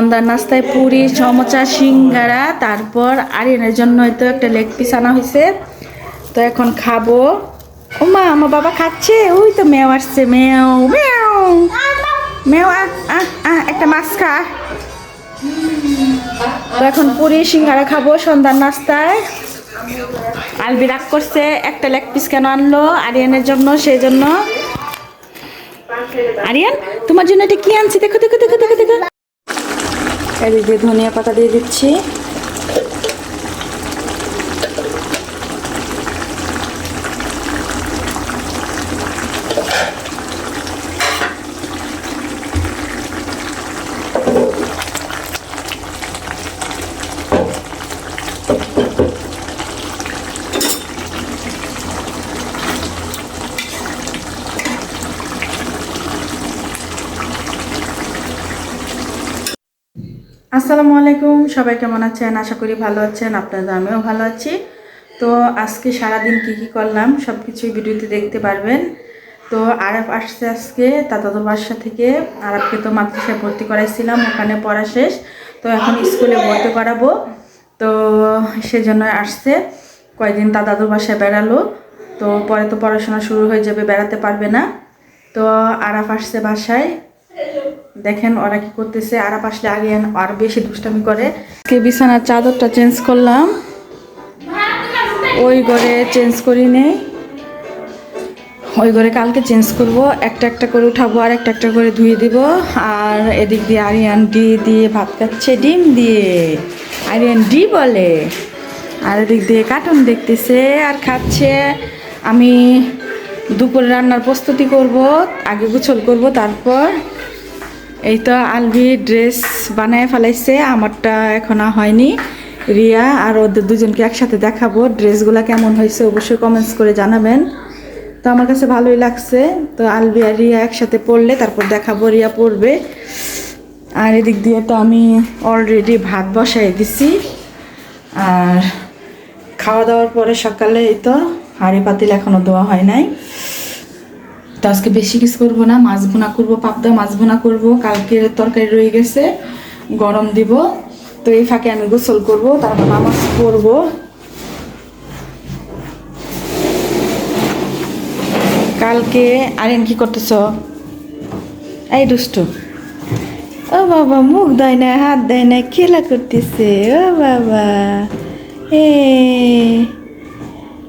সন্ধ্যার নাস্তায় পুরি সমোচা সিঙ্গারা, তারপর আরিয়ানের জন্য তো একটা লেগ পিস আনা হয়েছে তো এখন খাব। ও মা, আমার বাবা খাচ্ছে। ওই তো মেও আসছে। মেও মেও। মেও একটা মাছ খা। তো এখন পুরি, সিঙ্গারা খাব সন্ধ্যার নাস্তায়। আলবি রাগ করছে, একটা লেগ পিস কেন আনলো আরিয়ানের জন্য সেই জন্য আরিয়ান, তোমার জন্য এটা কি আনছি? দেখো দেখো দেখো দেখো দেখো। এদিকে ধনিয়া পাতা দিয়ে দিচ্ছি। আসসালামু আলাইকুম, সবাই কেমন আছেন? আশা করি ভালো আছেন, আপনাদের আমিও ভালো আছি। তো আজকে সারাদিন কি কি করলাম সব কিছুই ভিডিওতে দেখতে পারবেন। তো আরব আসছে আজকে দাদুর বাসা থেকে। আরবকে তো মাদ্রাসায় ভর্তি করাইছিলাম, ওখানে পড়া শেষ। তো এখন স্কুলে ভর্তি করাবো। তো সেজন্য আসছে। কয়েকদিন দাদুর বাসায় বেড়ালো। তো পরে তো পড়াশোনা শুরু হয়ে যাবে, বেড়াতে পারবে না। তো আরাফ আসছে বাসায়। দেখেন ওরা কি করতেছে আর আসলে আগে আর বেশি দুষ্টামি করে। আজকে বিছানার চাদরটা চেঞ্জ করলাম। ওই ঘরে চেঞ্জ করি নেই ওই ঘরে কালকে চেঞ্জ করব। একটা একটা করে উঠাবো, আর একটা একটা করে ধুয়ে দিব। আর এদিক দিয়ে আরিয়ান ডি দিয়ে ভাত খাচ্ছে, ডিম দিয়ে। আরিয়ান ডি বলে। আর এদিক দিয়ে কার্টুন দেখতেছে আর খাচ্ছে। আমি দুপুরে রান্নার প্রস্তুতি করব, আগে গোছল করব, তারপর এই তো আলভি ড্রেস বানায় ফেলাইছে, আমারটা এখনও হয়নি। রিয়া আর ওদের দুজনকে একসাথে দেখাবো, ড্রেসগুলো কেমন হয়েছে অবশ্যই কমেন্টস করে জানাবেন। তো আমার কাছে ভালোই লাগছে, তো আলভি আর রিয়া একসাথে পড়লে তারপর দেখাবো, রিয়া পড়বে। আর এদিক দিয়ে তো আমি অলরেডি ভাত বসাই দিছি। আর খাওয়া দাওয়ার পরে সকালে এই তো হাঁড়ি পাতিল এখনও দেওয়া হয় নাই। তো আজকে বেশি কিছু করব না, মাছ ভুনা করব, পাবদা মাছ ভুনা করব, কালকে তরকারি রয়ে গেছে, গরম দিব। তো এই ফাঁকে আমি গোসল করব, তারপর নামাজ পড়ব। কালকে আরেন কি করতেছ? এই দুষ্টু। ও বাবা, মুখ দেয় না, হাত দেয় না, খেলা করতেছে। ও বাবা, এ,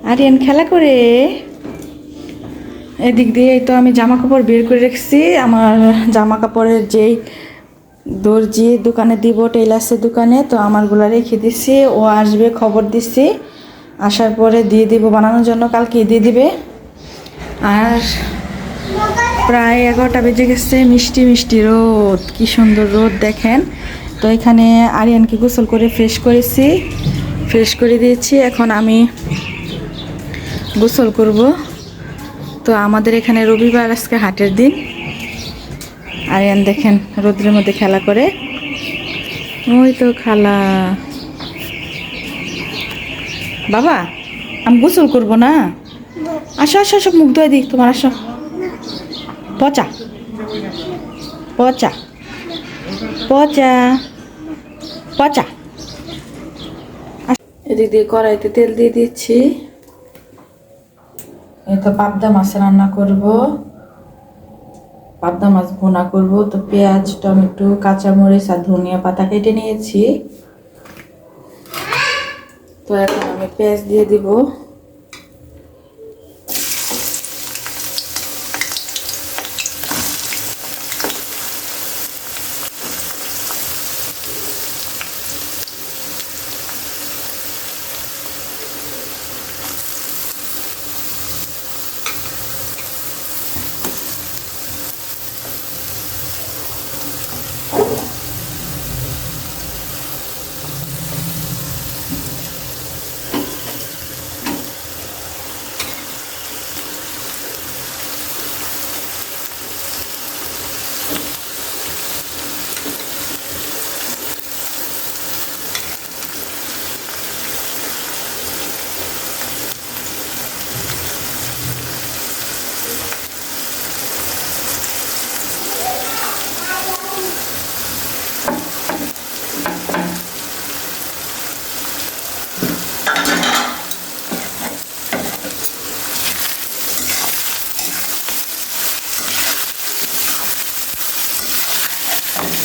আরিয়ান খেলা করে। এদিক দিয়ে তো আমি জামা কাপড় বের করে রেখেছি। আমার জামা কাপড়ের যেই দর্জি দোকানে দিব টেলার্সের দোকানে, তো আমারগুলো রেখে দিছি। ও আসবে, খবর দিছি। আসার পরে দিয়ে দিব, বানানোর জন্য কালকে দিয়ে দিবে। আর প্রায় এগারোটা বেজে গেছে, মিষ্টি মিষ্টি রোদ, কি সুন্দর রোদ দেখেন। তো এখানে আরিয়ানকে গোসল করে ফ্রেশ করেছি। ফ্রেশ করে দিয়েছি, এখন আমি গোসল করব। তো আমাদের এখানে রবিবার আজকে হাটের দিন। আরিয়ান দেখেন, রোদ্রের মধ্যে খেলা করে। ওই তো খালা। বাবা, আমি গোসল করব না? আসো আসো সব মুখ ধোয় দিই, তোমার আসো। পচা। পচা। পচা। পচা। এদিক দিয়ে কড়াইতে তেল দিয়ে দিচ্ছি। এই তো পাবদা মাছ রান্না করব। পাবদা মাছ ভোনা করব। তো পেঁয়াজ, টমেটো, কাঁচামরিচ আর ধনিয়া পাতা কেটে নিয়েছি। তো এখন আমি পেঁয়াজ দিয়ে দিব।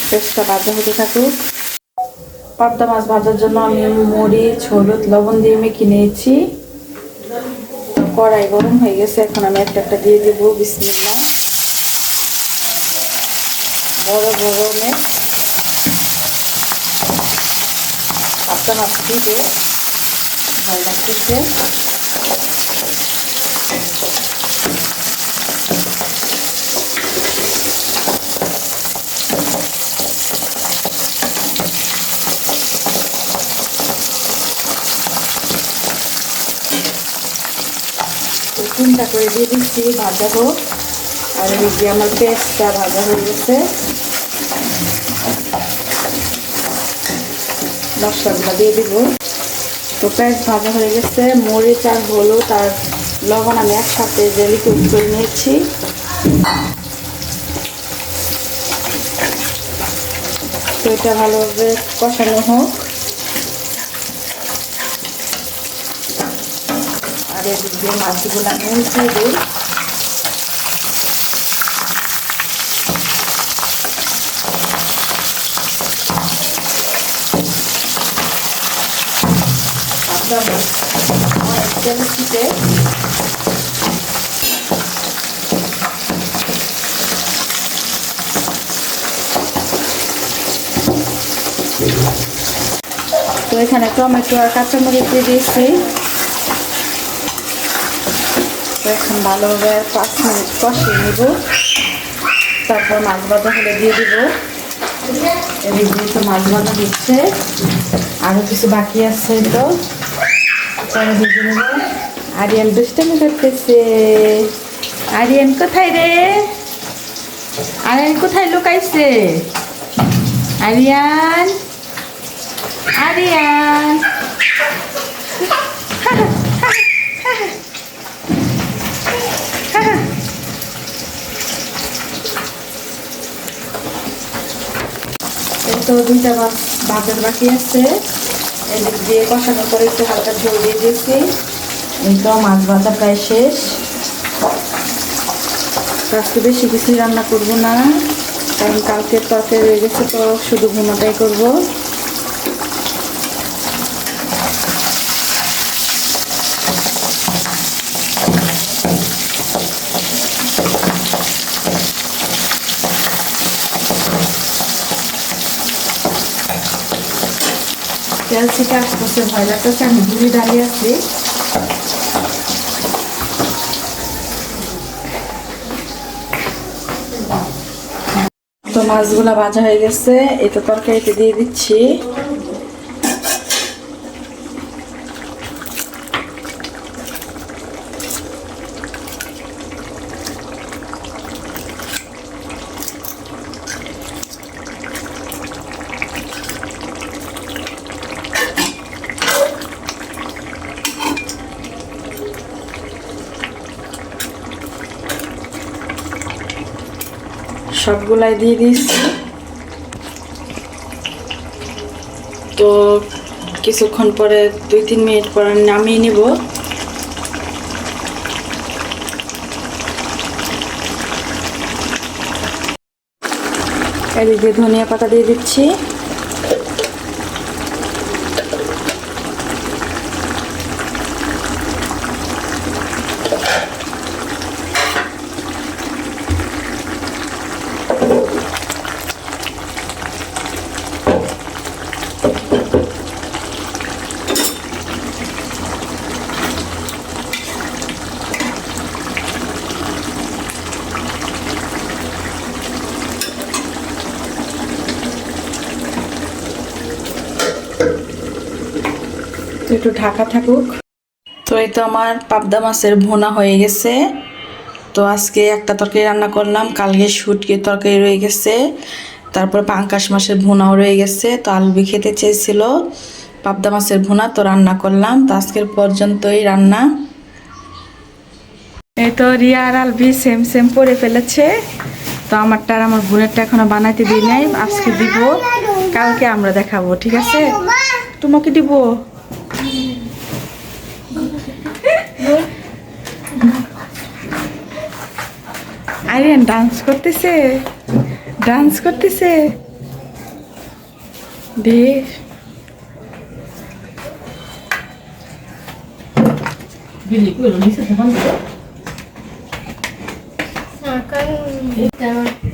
পেঁয়াজটা ভাজা হতে থাকুক। পাবদা মাছ ভাজার জন্য আমি মরিচ, হলুদ, লবণ দিয়ে মেখে নিয়েছি। কড়াই গরম হয়ে গেছে, এখন আমি একটা একটা দিয়ে দেবো বিসমিল্লা বড় বড় মেঘ পাবদা মাছ দিয়ে ভয় লাগতেছে তো তিনটা করে দিয়ে দিচ্ছি, ভাজা হোক। আর এদিকে আমার পেঁয়াজটা ভাজা হয়ে গেছে। মশলাগুলো দিয়ে দিব। তো পেঁয়াজ ভাজা হয়ে গেছে। মরিচ আর হলুদ আর লবণ আমি একসাথে যে লিকুইড করে নিয়েছি। তো এটা ভালোভাবে কষানো হোক। এদিক দিয়ে মাছগুলো আমি উল্টিয়ে দিই। তো এখানে টমেটো আর কাঁচামরিচ দিয়ে দিয়েছি। এখন ভালোভাবে পাঁচ মিনিট কষিয়ে নিব। তারপর মাছ ভাজা হলে দিয়ে দিব। এদিক তো মাছ ভাজা হচ্ছে। আরও কিছু বাকি আছে তো। আরিয়ান দুষ্টামি করতেছে। আরিয়ান কোথায় রে? আরিয়ান কোথায় লুকাইছে? আরিয়ান? আরিয়ান? তো দুইটা মাছ বাজার বাকি আছে। এদিক দিয়ে কষানোর পরে একটু হালকা ঝোল দিয়ে দিয়েছি। এই তো মাছ ভাজা প্রায় শেষ। আজকে বেশি কিছুই রান্না করব না। কারণ কালকের তরকারি রয়ে গেছে তো শুধু ঘুমাটাই করব তেল থেকে আসতেছে ভয় লাগতেছে আমি দূরে দাঁড়িয়ে আছি তো মাছগুলা ভাজা হয়ে গেছে এটা তরকারিতে দিয়ে দিচ্ছি। সবগুলাই দিয়ে দিচ্ছি তো কিছুক্ষণ পরে, দুই, তিন মিনিট পরে নামিয়ে নিব। এদিকে ধনিয়া পাতা দিয়ে দিচ্ছি। একটু ঢাকা থাকুক। তো এই তো আমার পাবদা মাছের ভোনা হয়ে গেছে। তো আজকে একটা তরকারি রান্না করলাম। কালকে শুটকির তরকারি রয়ে গেছে। তারপর পাঙ্কাশ মাছের ভুনাও রয়ে গেছে। তো আলবি খেতে চেয়েছিল পাবদা মাছের ভুনা, তো রান্না করলাম। তো আজকের পর্যন্তই রান্না। এই তো রিয়া আর আলবি সেম সেম পরে ফেলেছে। তো আমারটা আর আমার বোনেরটা এখনও বানাইতে দিই নাই। আজকে দিব, কালকে আমরা দেখাবো, ঠিক আছে? তোমাকে দিব। আরিয়ান ডান্স করতেছে। ডান্স করতেছে।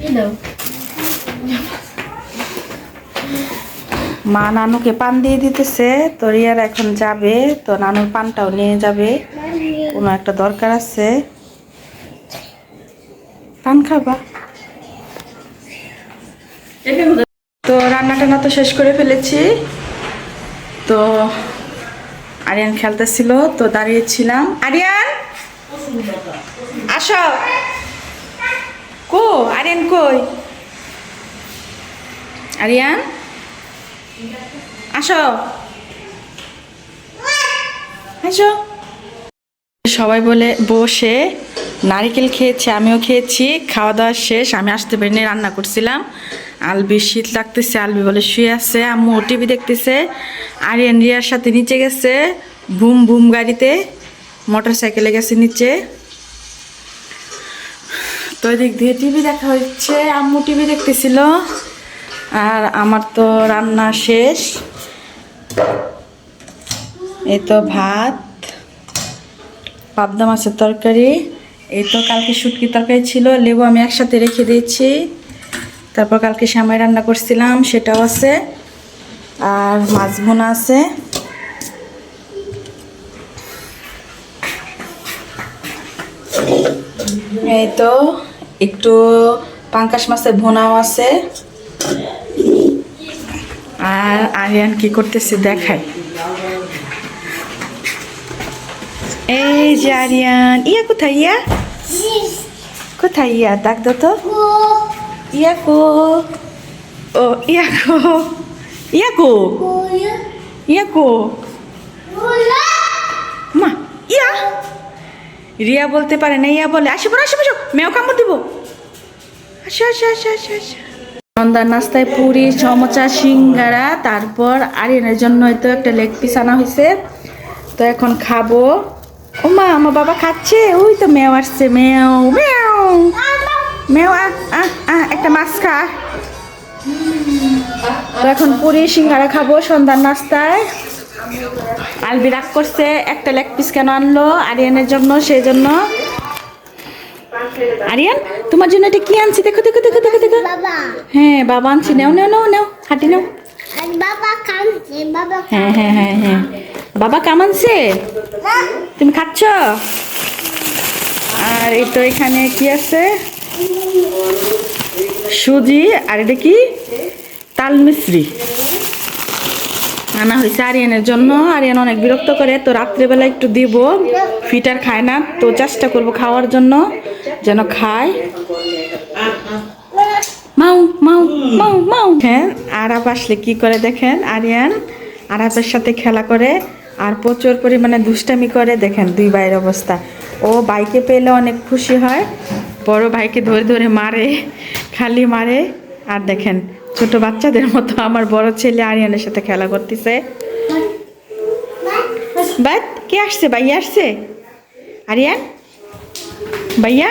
itu. মা নানুকে পান দিয়ে দিতেছে। তো রিয়ার এখন যাবে তো নানুর পানটাও নিয়ে যাবে। কোনো একটা দরকার আছে। পান খাবা। তো রান্না টান্না তো শেষ করে ফেলেছি। তো আরিয়ান খেলতেছিল, তো দাঁড়িয়েছিলাম। আরিয়ান! আসো। কো? আরিয়ান কই? আরিয়ান? আসো। আসো। সবাই বলে, বসে নারিকেল খেয়েছে, আমিও খেয়েছি, খাওয়া দাওয়া শেষ, আমি আসতে পারিনি, রান্না করছিলাম। আলবি শীত লাগতেছে, আলবি বলে শুয়ে আছে, আম্মু ও টিভি দেখতেছে আরিয়ান রিয়ার সাথে নিচে গেছে, বুম বুম গাড়িতে মোটর সাইকেলে গেছে নিচে। তো এদিক দিয়ে টিভি দেখা হচ্ছে, আম্মু টিভি দেখতেছিল, আর আমার তো রান্না শেষ। এই তো ভাত। পাবদা মাছের তরকারি। এই তো কালকে শুটকি তরকারি ছিল, লেবু আমি একসাথে রেখে দিয়েছি। তারপর কালকে সামাই রান্না করছিলাম, সেটাও আছে। আর মাছ বোনা আছে। এই তো একটু পাঙ্কাশ মাছের ভোনাও আছে। আর আরিয়ান কি করতেছে দেখাই। এই যে আরিয়ান। ইয়া কোথায় ইয়া? কোথায় ইয়া? ডাক দাও তো। ইয়া কো? ও, ইয়া কো? ইয়া কো? ইয়া কো? মা, ইয়া? রিয়া বলতে পারে না, ইয়া বলে। আসে পড়ো, আসে, বসো। মেও কামড় দিব। আসো আসো আসো আসো আসো। সন্ধ্যার নাস্তায় পুরি সমোচা সিঙ্গারা, তারপর আরিয়ানের জন্য হয়তো একটা লেগ পিস আনা হয়েছে তো এখন খাব। ও মা আমার বাবা খাচ্ছে। ওই তো মেও আসছে মেও মেও। মেও একটা মাছ খা। তো এখন পুরি সিঙ্গারা খাব সন্ধ্যার নাস্তায়। আলবি রাগ করছে একটা লেগ পিস কেন আনলো আরিয়ানের জন্য সেই জন্য আরিয়ান তোমার জন্য এটা কি আনছি? দেখো দেখো দেখো দেখো দেখো। হ্যাঁ বাবা আনছি। নাও নাও নাও নাও হাঁটি নাও। হ্যাঁ হ্যাঁ হ্যাঁ হ্যাঁ। বাবা কামানছে তুমি খাচ্ছ? আর এই তো এখানে কি আছে? সুজি আর এটা কি? তাল মিশ্রি আনা হয়েছে আরিয়ানের জন্য। আরিয়ান অনেক বিরক্ত করে তো রাত্রেবেলা একটু দিব। ফিটার খায় না তো চেষ্টা করব খাওয়ার জন্য যেন খায়। মাউ মাউ মাউ মাউ। হ্যাঁ আরাপ আসলে কি করে দেখেন? আরিয়ান আরাপের সাথে খেলা করে আর প্রচুর পরিমাণে দুষ্টামি করে দেখেন দুই ভাইয়ের অবস্থা। ও বাইকে পেলে অনেক খুশি হয় বড় ভাইকে ধরে ধরে মারে খালি মারে। আর দেখেন ছোট বাচ্চাদের মতো আমার বড় ছেলে আরিয়ানের সাথে খেলা করতেছে। বাট কে আসছে? ভাইয়া আসছে? আরিয়ান? ভাইয়া?